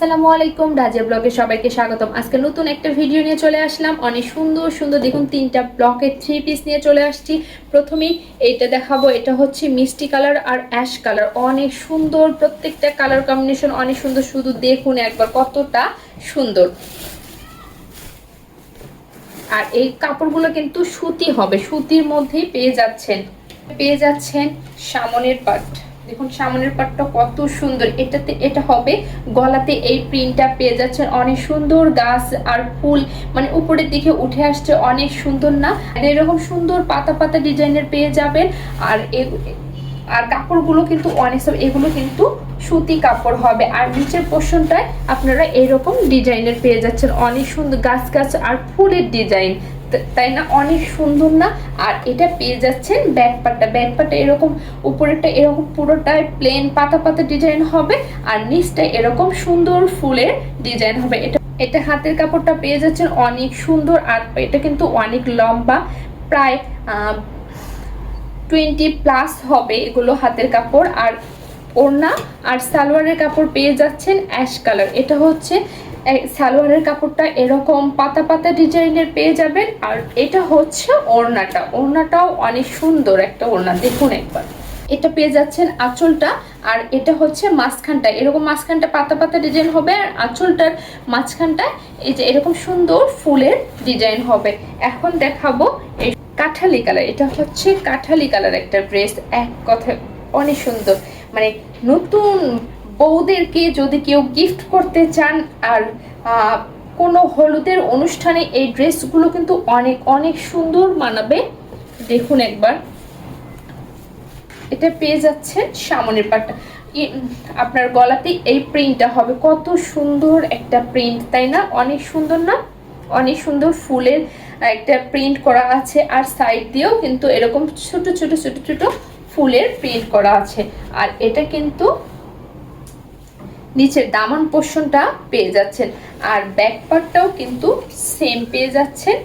আসসালামু আলাইকুম রাজা ব্লগে সবাইকে স্বাগতম। আজকে নতুন একটা ভিডিও নিয়ে চলে আসলাম। অনেক সুন্দর সুন্দর দেখুন, তিনটা ব্লকের থ্রি পিস নিয়ে চলে আসছি। প্রথমেই এইটা দেখাবো, এটা হচ্ছে মিষ্টি কালার আর অ্যাশ কালার। অনেক সুন্দর, প্রত্যেকটা কালার কম্বিনেশন অনেক সুন্দর, শুধু দেখুন একবার কতটা সুন্দর। আর এই কাপড়গুলো কিন্তু সুতি হবে, সুতির মধ্যেই পেয়ে যাচ্ছেন। পেয়ে যাচ্ছেন সামনের পাট দেখুন, সামনের পাটটা কত সুন্দর। এটাতে, এটা হবে, গলাতে এই প্রিন্টটা পেয়ে যাচ্ছেন। অনেক সুন্দর গাছ আর ফুল মানে উপরের দিকে উঠে আসছে অনেক সুন্দর না। এরকম সুন্দর পাতা পাতা ডিজাইনের পেয়ে যাবেন। আর আর কাপড়গুলো কিন্তু অনেক সব এগুলো কিন্তু সুতি কাপড় হবে। আর নিচের পোর্শনটায় আপনারা এরকম ডিজাইনের পেয়ে যাচ্ছেন। অনেক সুন্দর গাছ গাছ আর ফুলের ডিজাইন তাই না? অনেক সুন্দর না? আর এটা পেয়ে যাচ্ছেন ব্যাক পাটটা ব্যাক পাটটা এরকম উপরেরটা এরকম পুরোটাই প্লেন পাতা পাতা ডিজাইন হবে আর নিচটা এরকম সুন্দর ফুলের ডিজাইন হবে। এটা এটা হাতের কাপড়টা পেয়ে যাচ্ছেন। অনেক সুন্দর আর এটা কিন্তু অনেক লম্বা। প্রায় টোয়েন্টি প্লাস হবে এগুলো হাতের কাপড়, আর ওড়না আর সালোয়ারের কাপড় পেয়ে যাচ্ছেন অ্যাশ কালার এটা হচ্ছে সালোয়ারের কাপড়টা এরকম পাতা পাতা ডিজাইনের পেয়ে যাবেন, আর এটা হচ্ছে ওড়নাটা। ওড়নাটাও অনেক সুন্দর একটা ওড়না, দেখুন একবার। এটা পেয়ে যাচ্ছেন আঁচলটা, আর এটা হচ্ছে মাঝখানটা। এরকম মাঝখানটা পাতা পাতা ডিজাইন হবে, আর আঁচলটার মাঝখানটা এই যে এরকম সুন্দর ফুলের ডিজাইন হবে। এখন দেখাবো কাঠালি কালার, এটা হচ্ছে কাঠালি কালার একটা ড্রেস, এক কথা অনেক সুন্দর। মানে নতুন বউদেরকে যদি কেউ গিফট করতে চান, আর কোনো হলুদের অনুষ্ঠানে এই ড্রেসগুলো কিন্তু অনেক অনেক সুন্দর মানাবে। দেখুন একবার। এটা পেয়ে যাচ্ছেন সামনের পাটটা। আপনার গলাতে এই প্রিন্টটা হবে। কত সুন্দর একটা প্রিন্ট, তাই না? অনেক সুন্দর না? অনেক সুন্দর ফুলের একটা প্রিন্ট করা আছে আর সাইড দিয়েও কিন্তু এরকম ছোট ছোট ছোট ছোট ফুলের প্রিন্ট করা আছে। আর এটা কিন্তু নিচের দামান পোর্শনটা পেয়ে যাচ্ছেন। আর ব্যাক পার্টটাও কিন্তু সেম পেয়ে যাচ্ছেন।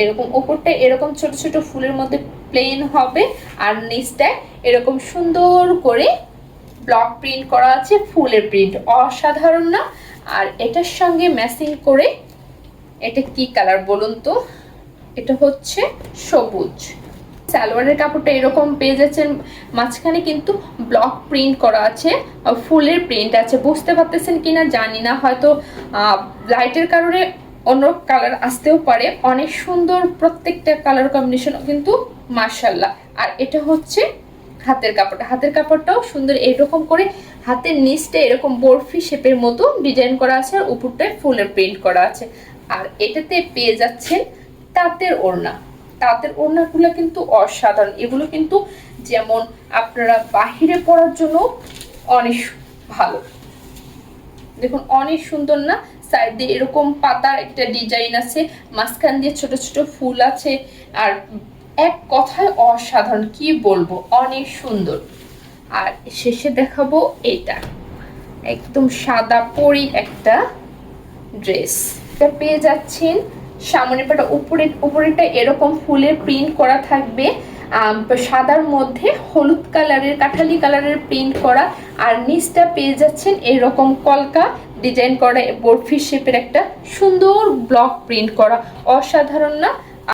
এরকম ওপরটা এরকম ছোট ছোট ফুলের মধ্যে প্লেন হবে। আর নিচটায় এরকম সুন্দর করে ব্লক প্রিন্ট করা আছে, ফুলের প্রিন্ট অসাধারণ না? আর এটার সঙ্গে ম্যাচিং করে এটা কি কালার বলুন তো? এটা হচ্ছে সবুজ। সালোয়ারের কাপড়টা এরকম পেয়ে যাচ্ছেন, মাঝখানে কিন্তু ব্লক প্রিন্ট করা আছে ফুলের প্রিন্ট আছে। বুঝতে পারতেছেন কিনা জানি না, হয়তো লাইটের কারণে অন্য কালার আসতেও পারে। অনেক সুন্দর প্রত্যেকটা কালার কম্বিনেশন কিন্তু মার্শাল্লাহ আর এটা হচ্ছে হাতের কাপড়টা। হাতের কাপড়টাও সুন্দর এরকম করে হাতের নিচটা এরকম বরফি শেপের মতো ডিজাইন করা আছে, আর উপরটায় ফুলের প্রিন্ট করা আছে। আর এটাতে পেয়ে যাচ্ছেন তাঁতের ওড়না। তাঁতের ওড়নাগুলো কিন্তু অসাধারণ। এগুলো কিন্তু যেমন আপনারা বাহিরে পড়ার জন্য অনেক ভালো। দেখুন, অনেক সুন্দর না? সাইড দিয়ে এরকম পাতার একটা ডিজাইন আছে, মাঝখান দিয়ে ছোট ছোট ফুল আছে, আর এক কথায় অসাধারণ, কি বলব? অনেক সুন্দর। আর শেষে দেখাবো এটা একদম সাদা পরি একটা ড্রেস। এটা পেয়ে যাচ্ছেন সামনের পাটা উপরে, উপরেটা এরকম ফুলের প্রিন্ট করা থাকবে। সাদার মধ্যে হলুদ কালারের কাঠালি কালারের প্রিন্ট করা। আর নিচটা পেয়ে যাচ্ছেন এরকম কলকা ডিজাইন করা, বরফি শেপের একটা সুন্দর ব্লক প্রিন্ট করা। অসাধারণ না?